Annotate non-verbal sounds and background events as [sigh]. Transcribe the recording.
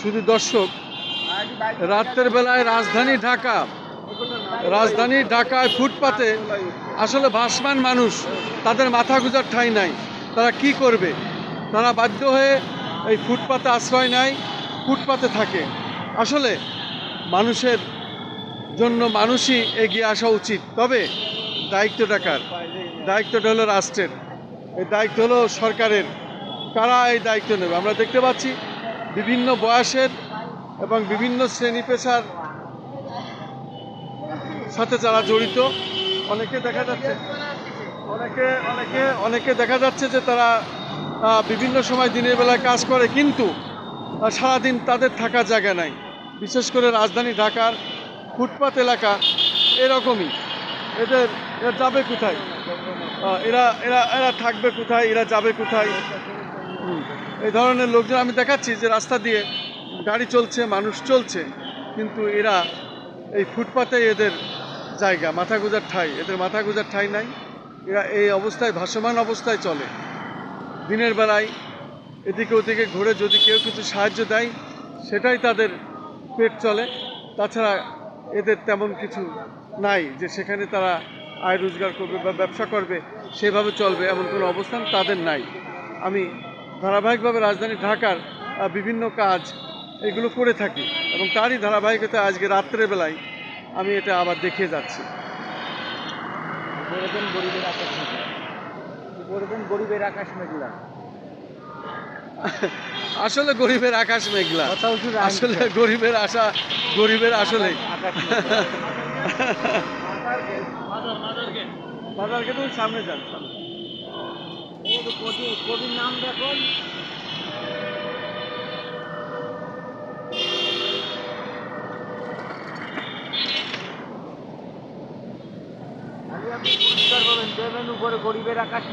শুধু দর্শক, রাতের বেলায় রাজধানী ঢাকা, রাজধানী ঢাকায় ফুটপাতে আসলে ভাসমান মানুষ, তাদের মাথা গুজার ঠাঁই নাই। তারা কি করবে? তারা বাধ্য হয়ে এই ফুটপাতে আশ্রয় নেয়, ফুটপাতে থাকে। আসলে মানুষের জন্য মানুষই এগিয়ে আসা উচিত। তবে দায়িত্বটা কার? দায়িত্বটা হলো রাষ্ট্রের। এই দায়িত্ব হলো সরকারের। কারা এই দায়িত্ব নেবে? আমরা দেখতে পাচ্ছি বিভিন্ন বয়সের এবং বিভিন্ন শ্রেণি পেশার সাথে যারা জড়িত, অনেকে দেখা যাচ্ছে, অনেকে অনেকে অনেকে দেখা যাচ্ছে যে তারা বিভিন্ন সময় দিনের বেলায় কাজ করে কিন্তু সারাদিন তাদের থাকার জায়গা নাই। বিশেষ করে রাজধানী ঢাকার ফুটপাত এলাকা এরকমই। এদের, এরা যাবে কোথায়? এরা এরা এরা থাকবে কোথায়? এরা যাবে কোথায়? এই ধরনের লোকজন আমি দেখাচ্ছি যে রাস্তা দিয়ে গাড়ি চলছে, মানুষ চলছে, কিন্তু এরা এই ফুটপাতে এদের জায়গা, মাথা গুজার ঠাই, এদের মাথা গুজার ঠাই নাই। এরা এই অবস্থায়, ভাসমান অবস্থায় চলে। দিনের বেলায় এদিকে ওদিকে ঘুরে যদি কেউ কিছু সাহায্য দেয়, সেটাই তাদের পেট চলে। তাছাড়া এদের তেমন কিছু নাই যে সেখানে তারা আয় রোজগার করবে বা ব্যবসা করবে, সেভাবে চলবে, এমন কোনো অবস্থান তাদের নাই। আমি ধারাবাহিকভাবে রাজধানী ঢাকার বিভিন্ন কাজ এগুলো করে থাকি এবং তারই ধারাবাহিকতা আজকে রাত্রের বেলায় আমি এটা আবার দেখিয়ে যাচ্ছি। বলবেন গরিবের আকাশ বলবেন গরিবের আকাশ মেঘলা। [laughs] আসলে গরিবের আকাশ মেঘলা। আসলে গরিবের আশা গরিবের আসলে [laughs] সামনে যান সামনে। কবির নাম দেখুন। আপনি পরিষ্কার দেবেন উপরে গরিবের আকাশ